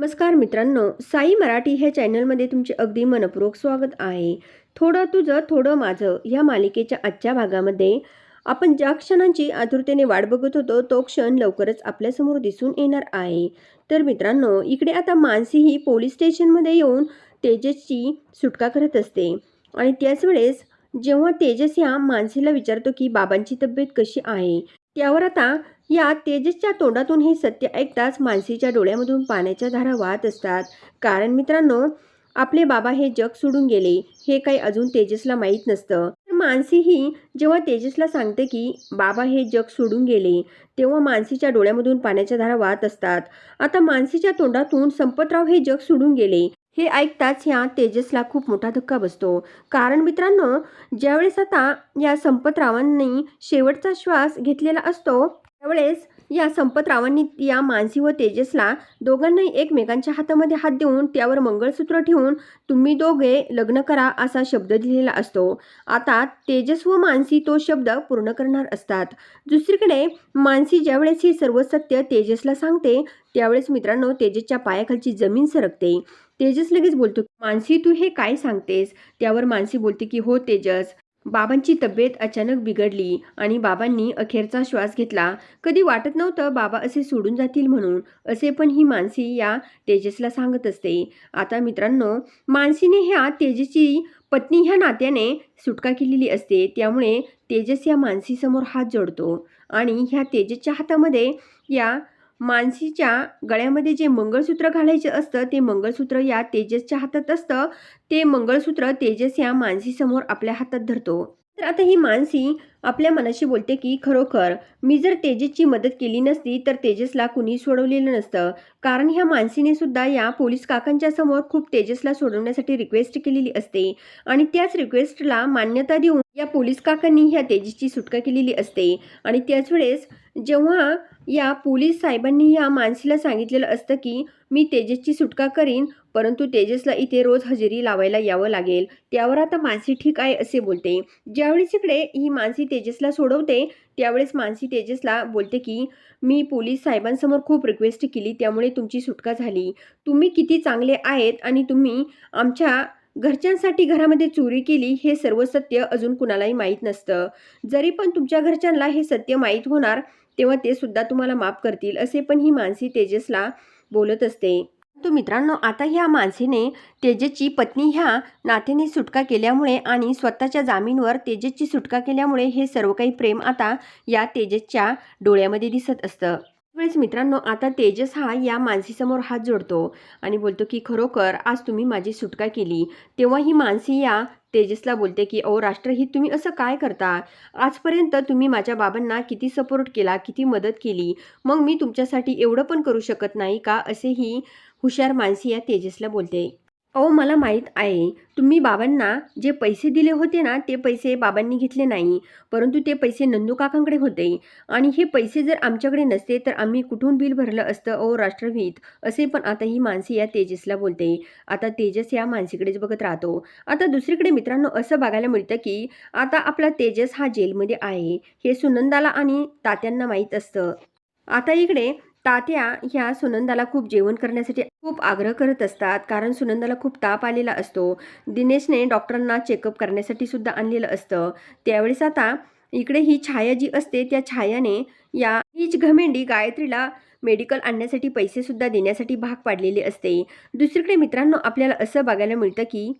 नमस्कार मित्रांनो साई मराठी ह्या चॅनलमध्ये तुमचे अगदी मनपूर्वक स्वागत आहे. थोडं तुझं थोडं माझं ह्या मालिकेच्या आजच्या भागामध्ये आपण ज्या क्षणांची आतुरतेने वाट बघत होतो तो क्षण लवकरच आपल्यासमोर दिसून येणार आहे. तर मित्रांनो इकडे आता मानसी ही पोलीस स्टेशनमध्ये येऊन तेजसची सुटका करत असते. आणि त्याच वेळेस जेव्हा तेजस ह्या मानसीला विचारतो की बाबांची तब्येत कशी आहे? त्यावर आता या तेजसच्या तोंडातून हे सत्य ऐकताच मानसीच्या डोळ्यामधून पाण्याच्या धारा वाहत असतात. कारण मित्रांनो आपले बाबा हे जग सोडून गेले हे काही अजून तेजसला माहीत नसतं. तर मानसी ही जेव्हा तेजसला सांगते की बाबा हे जग सोडून गेले तेव्हा मानसीच्या डोळ्यामधून पाण्याच्या धारा वाहत असतात. आता मानसीच्या तोंडातून संपतराव हे जग सोडून गेले. हे ऐकताच ह्या तेजसला खूप मोठा धक्का बसतो. कारण मित्रांनो ज्यावेळेस आता या संपतरावांनी शेवटचा श्वास घेतलेला असतो त्यावेळेस या संपतरावांनी या मानसी व तेजसला दोघांनाही एकमेकांच्या हातामध्ये हात देऊन त्यावर मंगळसूत्र ठेवून तुम्ही दोघे लग्न करा असा शब्द दिलेला असतो. आता तेजस व मानसी तो शब्द पूर्ण करणार असतात. दुसरीकडे मानसी ज्यावेळेस हे सर्व सत्य तेजसला सांगते त्यावेळेस मित्रांनो तेजसच्या पायाखालची जमीन सरकते. तेजस लगेच बोलतो मानसी तू हे काय सांगतेस? त्यावर मानसी बोलते की हो तेजस बाबांची तब्येत अचानक बिघडली आणि बाबांनी अखेरचा श्वास घेतला. कधी वाटत नव्हतं बाबा असे सोडून जातील म्हणून असे पण ही मानसी या तेजसला सांगत असते. आता मित्रांनो मानसीने ह्या तेजसची पत्नी ह्या नात्याने सुटका केलेली असते. त्यामुळे तेजस या मानसीसमोर हात जोडतो आणि ह्या तेजसच्या हातामध्ये या मानसीच्या गळ्यामध्ये जे मंगळसूत्र घालायचे असतं ते मंगळसूत्र या तेजसच्या हातात असतं. ते मंगळसूत्र तेजस या मानसीसमोर आपल्या हातात धरतो. तर आता ही मानसी आपल्या मनाशी बोलते की खरोखर मी जर तेजसची मदत केली नसती तर तेजसला कुणी सोडवलेलं नसतं. कारण ह्या मानसीने सुद्धा या पोलीस काकांच्या समोर खूप तेजसला सोडवण्यासाठी रिक्वेस्ट केलेली असते. आणि त्याच रिक्वेस्टला मान्यता देऊन या पोलीस काकांनी ह्या तेजीची सुटका केलेली असते. आणि त्याच वेळेस जेव्हा या पोलीस साहेबांनी या मानसीला सांगितलेलं असतं की मी तेजसची सुटका करीन परंतु तेजसला इथे रोज हजेरी लावायला यावं लागेल. त्यावर आता मानसी ठीक आहे असे बोलते. ज्यावेळेस इकडे ही मानसी तेजसला सोडवते त्यावेळेस मानसी तेजसला बोलते की मी पोलीस साहेबांसमोर खूप रिक्वेस्ट केली त्यामुळे तुमची सुटका झाली. तुम्ही किती चांगले आहेत आणि तुम्ही आमच्या घरच्यांसाठी घरामध्ये चोरी केली हे सर्व सत्य अजून कुणालाही माहीत नसतं. जरी पण तुमच्या घरच्यांना हे सत्य माहीत होणार तेव्हा ते सुद्धा तुम्हाला माफ करतील असे पण ही मानसी तेजसला बोलत असते. तो मित्रांनो आता ह्या मानसीने तेजेची पत्नी ह्या नातेने सुटका केल्यामुळे आणि स्वतःच्या जामीनवर तेजेची सुटका केल्यामुळे हे सर्व काही प्रेम आता या तेजेच्या डोळ्यामध्ये दिसत असतं. वेळेस मित्रांनो आता तेजस हा या मानसीसमोर हात जोडतो आणि बोलतो की खरोखर आज तुम्ही माझी सुटका केली? तेव्हा ही मानसी या तेजसला बोलते की अहो राष्ट्रहित तुम्ही असं काय करता? आजपर्यंत तुम्ही माझ्या बाबांना किती सपोर्ट केला किती मदत केली? मग मी तुमच्यासाठी एवढं पण करू शकत नाही का? असेही हुशार मानसी या तेजसला बोलते. अहो मला माहीत आहे. तुम्ही बाबांना जे पैसे दिले होते ना ते पैसे बाबांनी घेतले नाही. परंतु ते पैसे नंदू काकांकडे होते. आणि हे पैसे जर आमच्याकडे नसते तर आम्ही कुठून बिल भरलं असतं ओ राष्ट्रहित? असे पण आता ही माणसे या तेजसला बोलते. आता तेजस या मानसीकडेच बघत राहतो. आता दुसरीकडे मित्रांनो असं बघायला मिळतं की आता आपला तेजस हा जेलमध्ये आहे. हे सुनंदाला आणि तात्यांना माहीत असतं. आता इकडे तात्या ह्या सुनंदाला खूप जेवण करण्यासाठी खूप आग्रह करत असतात. कारण सुनंदाला खूप ताप आलेला असतो. दिनेशने डॉक्टरांना चेकअप करण्यासाठी सुद्धा आणलेलं असतं. त्यावेळेस आता इकडे ही छाया जी असते त्या छायाने या हीच घमेंडी गायत्रीला मेडिकल आणण्यासाठी पैसे सुद्धा देण्यासाठी भाग पाडलेले असते. दुसरीकडे मित्रांनो आपल्याला असं बघायला मिळतं की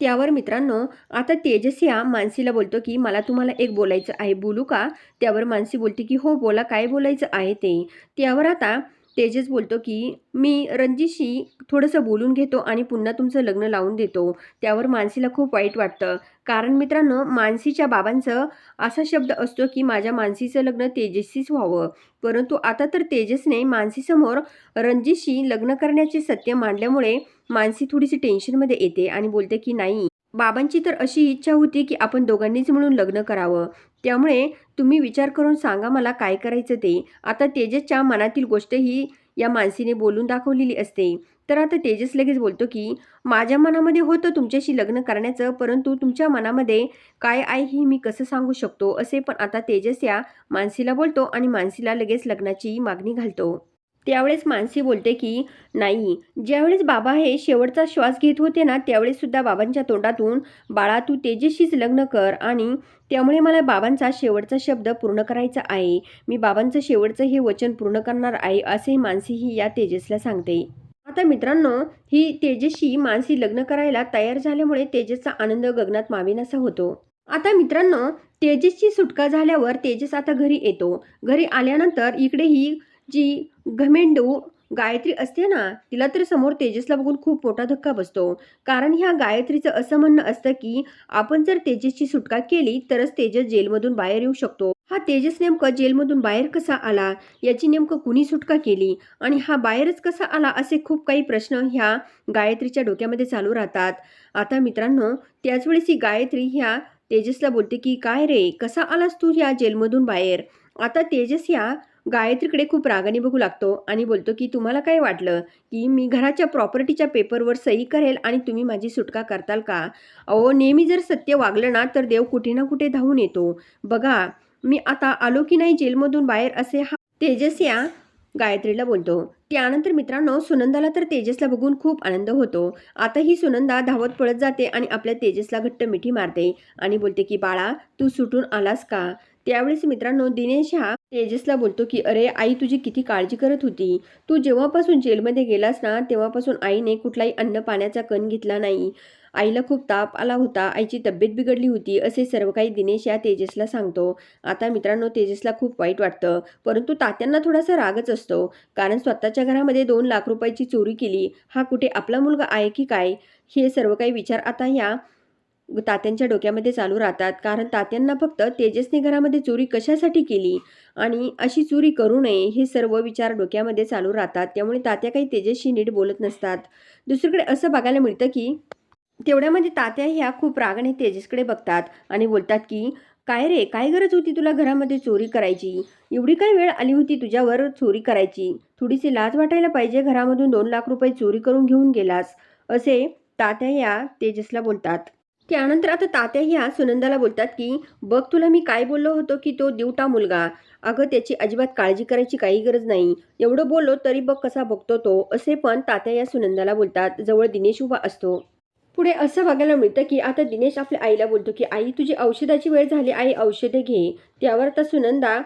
त्यावर मित्रांनो आता तेजस या मानसीला बोलतो की मला तुम्हाला एक बोलायचं आहे. बोलू का? त्यावर मानसी बोलते की हो बोला. काय बोलायचं आहे ते? त्यावर आता तेजस बोलतो की मी रणजीशी थोडंसं बोलून घेतो आणि पुन्हा तुमचं लग्न लावून देतो. त्यावर मानसीला खूप वाईट वाटतं. कारण मित्रांनो मानसीच्या बाबांचं असा शब्द असतो की माझ्या मानसीचं लग्न तेजस्वीच व्हावं. परंतु आता तर तेजसने मानसीसमोर रणजीशी लग्न करण्याचे सत्य मांडल्यामुळे मानसी थोडीशी टेन्शनमध्ये येते आणि बोलते की नाही बाबांची तर अशी इच्छा होती की आपण दोघांनीच मिळून लग्न करावं. त्यामुळे तुम्ही विचार करून सांगा मला काय करायचं ते. आता तेजसच्या मनातील गोष्ट ही या मानसीने बोलून दाखवलेली असते. तर आता तेजस लगेच बोलतो की माझ्या मनामध्ये होतं तुमच्याशी लग्न करण्याचं परंतु तुमच्या मनामध्ये काय आहे हे मी कसं सांगू शकतो? असे पण आता तेजस या मानसीला बोलतो आणि मानसीला लगेच लग्नाची मागणी घालतो. त्यावेळेस मानसी बोलते की नाही ज्यावेळेस बाबा हे शेवटचा श्वास घेत होते ना त्यावेळेससुद्धा बाबांच्या तोंडातून बाळा तू तेजेशीच लग्न कर आणि त्यामुळे मला बाबांचा शेवटचा शब्द पूर्ण करायचा आहे. मी बाबांचं शेवटचं हे वचन पूर्ण करणार आहे असे मानसी ही या तेजसला सांगते. आता मित्रांनो ही तेजशी मानसी लग्न करायला तयार झाल्यामुळे तेजसचा आनंद गगनात मावेनासा होतो. आता मित्रांनो तेजसची सुटका झाल्यावर तेजस आता घरी येतो. घरी आल्यानंतर इकडे ही जी घमेंडू गायत्री असते ना तिला तर समोर तेजसला बघून खूप मोठा धक्का बसतो. कारण ह्या गायत्रीचं असं म्हणणं असतं की आपण जर तेजसची सुटका केली तरच तेजस जेलमधून बाहेर येऊ शकतो. हा तेजस नेमकं जेलमधून बाहेर कसा आला याची नेमकं कुणी सुटका केली आणि हा बाहेरच कसा आला असे खूप काही प्रश्न ह्या गायत्रीच्या डोक्यामध्ये चालू राहतात. आता मित्रांनो त्याचवेळेस ही गायत्री ह्या तेजसला बोलते की काय रे कसा आलास तू ह्या जेलमधून बाहेर? आता तेजस ह्या गायत्रीकडे खूप रागाने बघू लागतो आणि बोलतो की तुम्हाला काय वाटलं की मी घराच्या प्रॉपर्टीच्या पेपरवर सही करेल आणि तुम्ही माझी सुटका करताल का? अहो नेहमी जर सत्य वागलं ना तर देव कुठे ना कुठे धावून येतो. बघा मी आता आलो की नाही जेलमधून बाहेर असे हा तेजस या गायत्रीला बोलतो त्यानंतर मित्रांनो सुनंदाला तर तेजसला बघून खूप आनंद होतो. आता ही सुनंदा धावत पळत जाते आणि आपल्या तेजसला घट्ट मिठी मारते आणि बोलते की बाळा तू सुटून आलास का? त्यावेळेस मित्रांनो दिनेश हा तेजसला बोलतो की अरे आई तुझी किती काळजी करत होती. तू जेव्हापासून जेलमध्ये गेलास ना तेव्हापासून आईने कुठलाही अन्न पाण्याचा कण घेतला नाही. आईला खूप ताप आला होता. आईची तब्येत बिघडली होती असे सर्व काही दिनेश या तेजसला सांगतो. आता मित्रांनो तेजसला खूप वाईट वाटतं. परंतु तात्यांना थोडासा रागच असतो. कारण स्वतःच्या घरामध्ये दोन लाख रुपयाची चोरी केली. हा कुठे आपला मुलगा आहे की काय? हे सर्व काही विचार आता या तात्यांच्या डोक्यामध्ये चालू राहतात. कारण तात्यांना फक्त तेजसने घरामध्ये चोरी कशासाठी केली? आणि अशी चोरी करू नये हे सर्व विचार डोक्यामध्ये चालू राहतात. त्यामुळे तात्या काही तेजसशी नीट बोलत नसतात. दुसरीकडे असं बघायला मिळतं की तेवढ्यामध्ये म्हणजे तात्या ह्या खूप रागाने तेजसकडे बघतात आणि बोलतात की काय रे काय गरज होती तुला घरामध्ये चोरी करायची? एवढी काय वेळ आली होती तुझ्यावर चोरी करायची? थोडीशी लाज वाटायला पाहिजे घरामधून दोन लाख रुपये चोरी करून घेऊन गेलास. असे तात्या या तेजसला बोलतात. त्यानंतर आता तात्या ह्या सुनंदाला बोलतात की बघ तुला मी काय बोललो होतो की तो दिवटा मुलगा. अगं त्याची अजिबात काळजी करायची काही गरज नाही. एवढं बोललो तरी बघ कसा बघतो तो. असे पण तात्या या सुनंदाला बोलतात. जवळ दिनेश उभा असतो. पुढे असं बघायला मिळतं की आता दिनेश आपल्या आईला बोलतो की आई तुझी औषधाची वेळ झाली. आई औषधे घे. त्यावर आता सुनंदा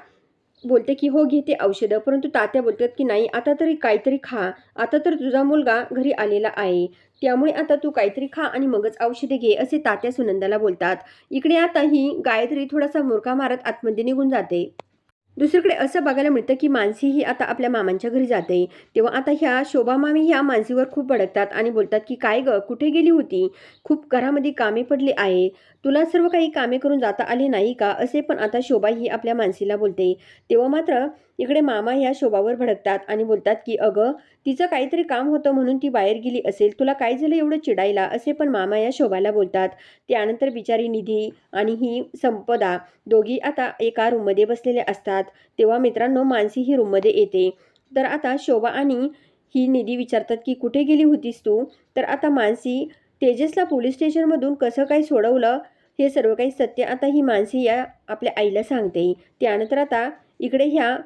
बोलते की हो घेते औषधं. परंतु तात्या बोलतात की नाही आता तरी काहीतरी खा. आता तर तुझा मुलगा घरी आलेला आहे. त्यामुळे आता तू काहीतरी खा आणि मगच औषधे घे असे तात्या सुनंदाला बोलतात. इकडे आता ही गायत्री थोडासा मुरका मारत आतमध्ये निघून जाते. दुसरीकडे असं बघायला मिळतं की मानसी ही आता आपल्या मामांच्या घरी जाते. तेव्हा आता ह्या शोभा मामी ह्या मानसीवर खूप भडकतात आणि बोलतात की काय ग कुठे गेली होती? खूप घरामध्ये कामे पडली आहे. तुला सर्व काही कामे करून जाता आले नाही का? असे पण आता शोभा ही आपल्या मानसीला बोलते. तेव्हा मात्र इकडे मामा ह्या शोभावर भडकतात आणि बोलतात की अगं तिचं काहीतरी काम होतं म्हणून ती बाहेर गेली असेल. तुला काय झालं एवढं चिडायला? असे पण मामा या शोभाला बोलतात. त्यानंतर बिचारी निधी आणि ही संपदा दोघी आता एका रूममध्ये बसलेले असतात. तेव्हा मित्रांनो मानसी ही रूममध्ये येते. तर आता शोभा आणि ही निधी विचारतात की कुठे गेली होतीस तू? तर आता मानसी तेजसला पोलीस स्टेशनमधून कसं काय सोडवलं हे सर्व काही सत्य आता ही मानसी या आपल्या आईला सांगते. त्यानंतर आता इकडे ह्या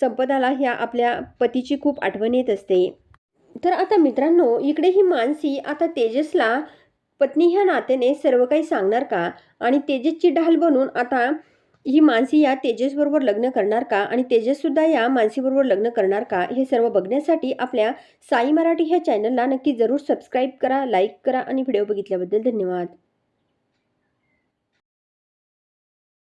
संपदाला ह्या आपल्या पतीची खूप आठवण येत असते. तर आता मित्रांनो इकडे ही मानसी आता तेजसला पत्नी ह्या नात्याने सर्व काही सांगणार का? आणि तेजसची ढाल बनून आता ही मानसी या तेजसबरोबर लग्न करणार का? आणि तेजससुद्धा या मानसीबरोबर लग्न करणार का? हे सर्व बघण्यासाठी आपल्या साई मराठी ह्या चॅनलला नक्की जरूर सबस्क्राईब करा लाईक करा आणि व्हिडिओ बघितल्याबद्दल धन्यवाद.